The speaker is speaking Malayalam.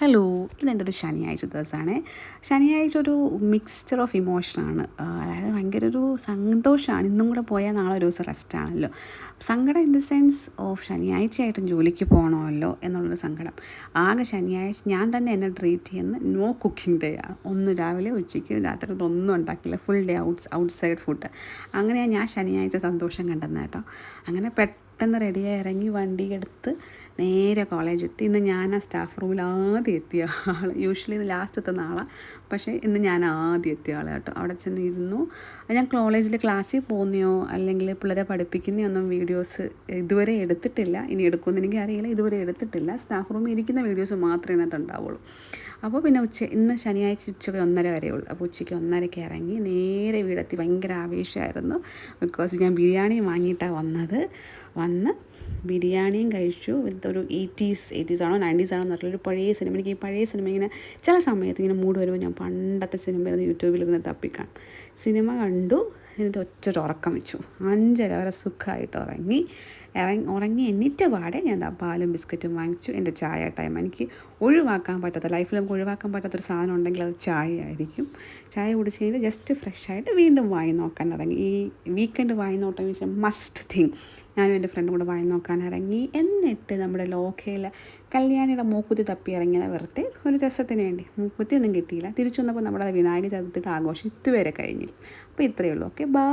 ഹലോ ഇതെന്റെ ഒരു ശനിയാഴ്ച ദിവസമാണ്. ശനിയാഴ്ച ഒരു മിക്സ്ചർ ഓഫ് ഇമോഷനാണ് അതായത് ഭയങ്കര ഒരു സന്തോഷമാണ്. ഇന്നും കൂടെ പോയാൽ നാളെ ഒരു ദിവസം റെസ്റ്റാണല്ലോ സങ്കടം ഇൻ ദ സെൻസ് ഓഫ് ശനിയാഴ്ചയായിട്ടും ജോലിക്ക് പോകണമല്ലോ എന്നുള്ളൊരു സങ്കടം. ആകെ ശനിയാഴ്ച ഞാൻ തന്നെ എന്നെ ട്രീറ്റ് ചെയ്യുന്ന നോ കുക്കിംഗ് ഡേ ആണ് ഒന്ന് രാവിലെ ഉച്ചയ്ക്ക് രാത്രി ഒന്നും ഉണ്ടാക്കില്ല. Full day out outside food അങ്ങനെയാണ് ഞാൻ ശനിയാഴ്ച സന്തോഷം കണ്ടെന്ന് കേട്ടോ. അങ്ങനെ പെട്ടെന്ന് റെഡിയായി ഇറങ്ങി വണ്ടി എടുത്ത് നേരെ കോളേജ് എത്തി ഇന്ന് ഞാൻ ആ സ്റ്റാഫ് റൂമിൽ ആദ്യം എത്തിയ ആൾ യൂഷ്വലി ഇന്ന് ലാസ്റ്റ് എത്തുന്ന ആളാണ് പക്ഷേ ഇന്ന് ഞാൻ ആദ്യം എത്തിയ ആൾ കേട്ടോ. അവിടെ ചെന്നിരുന്നു. ഞാൻ കോളേജിൽ ക്ലാസ്സിൽ പോകുന്നയോ അല്ലെങ്കിൽ പിള്ളേരെ പഠിപ്പിക്കുന്നയോ ഒന്നും വീഡിയോസ് ഇതുവരെ എടുത്തിട്ടില്ല. ഇനി എടുക്കുമെന്ന് എനിക്ക് അറിയില്ല. ഇതുവരെ എടുത്തിട്ടില്ല. സ്റ്റാഫ് റൂമിൽ ഇരിക്കുന്ന വീഡിയോസ് മാത്രമേ ഇതിനകത്ത് ഉണ്ടാവുള്ളൂ അപ്പോൾ പിന്നെ ഉച്ച ഇന്ന് ശനിയാഴ്ച ഉച്ചയ്ക്ക് ഒന്നര വരെ അപ്പോൾ ഉച്ചയ്ക്ക് ഒന്നരയ്ക്ക് ഇറങ്ങി നേരെ വീടെത്തി. ഭയങ്കര ആവേശമായിരുന്നു. ബിക്കോസ് ഞാൻ ബിരിയാണി വാങ്ങിയിട്ടാണ് വന്നത്. വന്ന് ബിരിയാണിയും കഴിച്ചു. വിത്ത് ഒരു എയ്റ്റീസ് എയ്റ്റീസ് ആണോ നയന്റീസ് ആണോ എന്നറിയില്ല. ഒരു പഴയ സിനിമ എനിക്ക് ഈ പഴയ സിനിമ ഇങ്ങനെ ചില സമയത്ത് ഇങ്ങനെ മൂഡ് വരുമ്പോൾ ഞാൻ പണ്ടത്തെ സിനിമ യൂട്യൂബിൽ ഇരുന്ന് തപ്പിക്കാണ്. സിനിമ കണ്ടു എന്നിട്ട് ഒറ്റ ഉറക്കം വെച്ചു. അഞ്ചര വരെ സുഖമായിട്ട് ഉറങ്ങി. ഇറങ്ങി ഉറങ്ങി എന്നിട്ട് പാടെ ഞാൻ പാലും ബിസ്ക്കറ്റും വാങ്ങിച്ചു. എന്റെ ചായ ടൈം എനിക്ക് ഒഴിവാക്കാൻ പറ്റാത്ത ലൈഫിൽ നമുക്ക് ഒഴിവാക്കാൻ പറ്റാത്തൊരു സാധനം ഉണ്ടെങ്കിൽ അത് ചായ ആയിരിക്കും. ചായ കുടിച്ച് കഴിഞ്ഞിട്ട് ജസ്റ്റ് ഫ്രഷായിട്ട് വീണ്ടും വായി നോക്കാൻ ഇറങ്ങി. ഈ വീക്കെൻഡ് വായി നോട്ടം വെച്ചാൽ മസ്റ്റ് തിങ് ഞാനും എന്റെ ഫ്രണ്ടും കൂടെ വായി നോക്കാൻ ഇറങ്ങി. എന്നിട്ട് നമ്മുടെ ലോക്കയിലെ കല്യാണിയുടെ മൂക്കുത്തി തപ്പി ഇറങ്ങിയത് വെറുതെ ഒരു രസത്തിന് വേണ്ടി മൂക്കുത്തി ഒന്നും കിട്ടിയില്ല. തിരിച്ചു വന്നപ്പോൾ നമ്മുടെ വിനായക ചതുർത്ഥിയുടെ ആഘോഷം ഇതുവരെ കഴിഞ്ഞില്ല അപ്പോൾ ഇത്രയേ ഉള്ളൂ. Okay bye.